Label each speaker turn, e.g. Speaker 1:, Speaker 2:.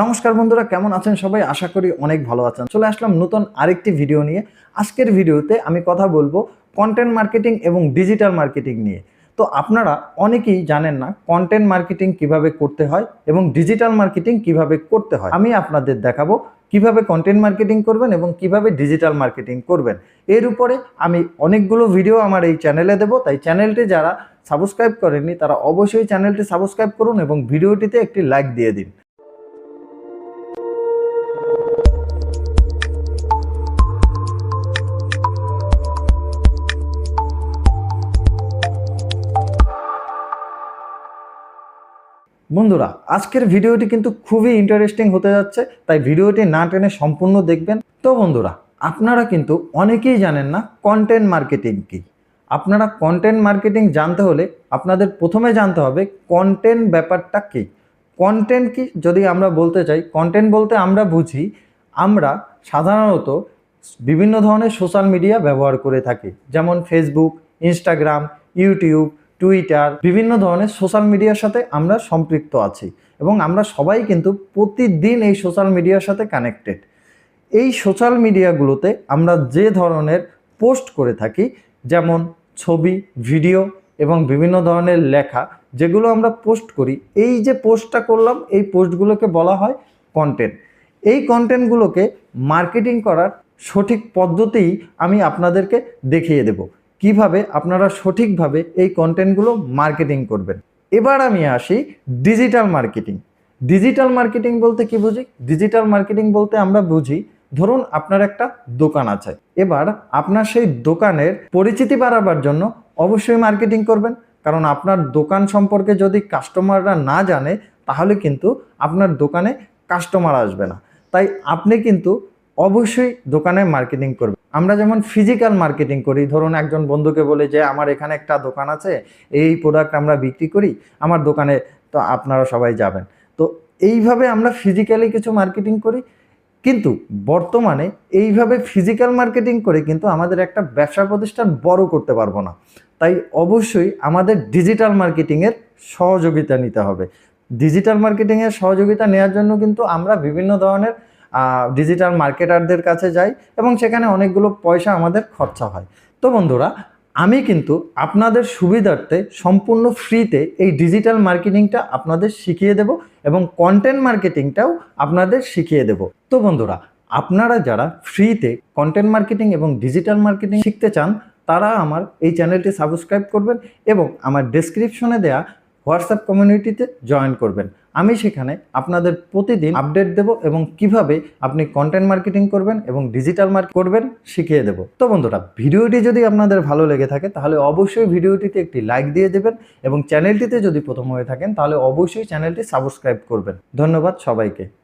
Speaker 1: নমস্কার বন্ধুরা, কেমন আছেন সবাই? আশা করি অনেক ভালো আছেন। চলে আসলাম নতুন আরেকটি ভিডিও নিয়ে। আজকের ভিডিওতে আমি কথা বলব কন্টেন্ট মার্কেটিং এবং ডিজিটাল মার্কেটিং নিয়ে। তো আপনারা অনেকেই জানেন না কন্টেন্ট মার্কেটিং কীভাবে করতে হয় এবং ডিজিটাল মার্কেটিং কীভাবে করতে হয়। আমি আপনাদের দেখাবো কীভাবে কন্টেন্ট মার্কেটিং করবেন এবং কীভাবে ডিজিটাল মার্কেটিং করবেন। এর উপরে আমি অনেকগুলো ভিডিও আমার এই চ্যানেলে দেবো। তাই চ্যানেলটি যারা সাবস্ক্রাইব করেননি, তারা অবশ্যই চ্যানেলটি সাবস্ক্রাইব করুন এবং ভিডিওটিতে একটি লাইক দিয়ে দিন। বন্ধুরা, আজকের ভিডিওটি কিন্তু খুবই ইন্টারেস্টিং হতে যাচ্ছে, তাই ভিডিওটি না টেনে সম্পূর্ণ দেখবেন। তো বন্ধুরা, আপনারা কিন্তু অনেকেই জানেন না কন্টেন্ট মার্কেটিং কি। আপনারা কন্টেন্ট মার্কেটিং জানতে হলে আপনাদের প্রথমে জানতে হবে কন্টেন্ট ব্যাপারটা কি। কন্টেন্ট কি যদি আমরা বলতে চাই কন্টেন্ট বলতে আমরা বুঝি, আমরা সাধারণত বিভিন্ন ধরনের সোশ্যাল মিডিয়া ব্যবহার করে থাকি, যেমন ফেসবুক ইনস্টাগ্রাম ইউটিউব টুইটার বিভিন্ন ধরনের সোশ্যাল মিডিয়ার সাথে আমরা সম্পৃক্ত আছি এবং আমরা সবাই কিন্তু প্রতিদিন এই সোশ্যাল মিডিয়ার সাথে কানেক্টেড এই সোশ্যাল মিডিয়াগুলোতে আমরা যে ধরনের পোস্ট করে থাকি, যেমন ছবি ভিডিও এবং বিভিন্ন ধরনের লেখা, যেগুলো আমরা পোস্ট করি, এই যে পোস্টটা করলাম, এই পোস্টগুলোকে বলা হয় কন্টেন্ট এই কন্টেন্টগুলোকে মার্কেটিং করার সঠিক পদ্ধতিই আমি আপনাদেরকে দেখিয়ে দেব। কীভাবে আপনারা সঠিকভাবে এই কন্টেন্টগুলো মার্কেটিং করবেন। এবার আমি আসি ডিজিটাল মার্কেটিং ডিজিটাল মার্কেটিং বলতে কি বুঝি? ডিজিটাল মার্কেটিং বলতে আমরা বুঝি, ধরুন আপনার একটা দোকান আছে। এবার আপনার সেই দোকানের পরিচিতি বাড়াবার জন্য অবশ্যই মার্কেটিং করবেন, কারণ আপনার দোকান সম্পর্কে যদি কাস্টমাররা না জানে, তাহলে কিন্তু আপনার দোকানে কাস্টমার আসবে না। তাই আপনি কিন্তু অবশ্যই দোকানে মার্কেটিং করবেন। আমরা যেমন ফিজিক্যাল মার্কেটিং করি, ধরুন একজন বন্ধুকে বলে যে, আমার এখানে একটা দোকান আছে, এই প্রোডাক্ট আমরা বিক্রি করি, আমার দোকানে তো আপনারা সবাই যাবেন। তো এইভাবে আমরা ফিজিক্যালি কিছু মার্কেটিং করি, কিন্তু বর্তমানে এইভাবে ফিজিক্যাল মার্কেটিং করে কিন্তু আমাদের একটা ব্যবসা প্রতিষ্ঠান বড় করতে পারব না। তাই অবশ্যই আমাদের ডিজিটাল মার্কেটিংয়ের সহযোগিতা নিতে হবে। ডিজিটাল মার্কেটিংয়ের সহযোগিতা নেওয়ার জন্য কিন্তু আমরা বিভিন্ন ধরনের ডিজিটাল মার্কেটারদের কাছে যাই এবং সেখানে অনেকগুলো পয়সা আমাদের খরচা হয়। তো বন্ধুরা, আমি কিন্তু আপনাদের সুবিধার্থে সম্পূর্ণ ফ্রিতে এই ডিজিটাল মার্কেটিংটা আপনাদের শিখিয়ে দেব এবং কন্টেন্ট মার্কেটিংটাও আপনাদের শিখিয়ে দেব। তো বন্ধুরা, আপনারা যারা ফ্রিতে কন্টেন্ট মার্কেটিং এবং ডিজিটাল মার্কেটিং শিখতে চান, তারা আমার এই চ্যানেলটি সাবস্ক্রাইব করবেন এবং আমার ডেসক্রিপশনে দেয়া হোয়াটসঅ্যাপ কমিউনিটিতে জয়েন করবেন। আমি সেখানে আপনাদের প্রতিদিন আপডেট দেব এবং কীভাবে আপনি কন্টেন্ট মার্কেটিং করবেন এবং ডিজিটাল মার্কেট করবেন শিখিয়ে দেব। তো বন্ধুরা, ভিডিওটি যদি আপনাদের ভালো লেগে থাকে, তাহলে অবশ্যই ভিডিওটিতে একটি লাইক দিয়ে দেবেন এবং চ্যানেলটিতে যদি প্রথম হয়ে থাকেন, তাহলে অবশ্যই চ্যানেলটি সাবস্ক্রাইব করবেন। ধন্যবাদ সবাইকে।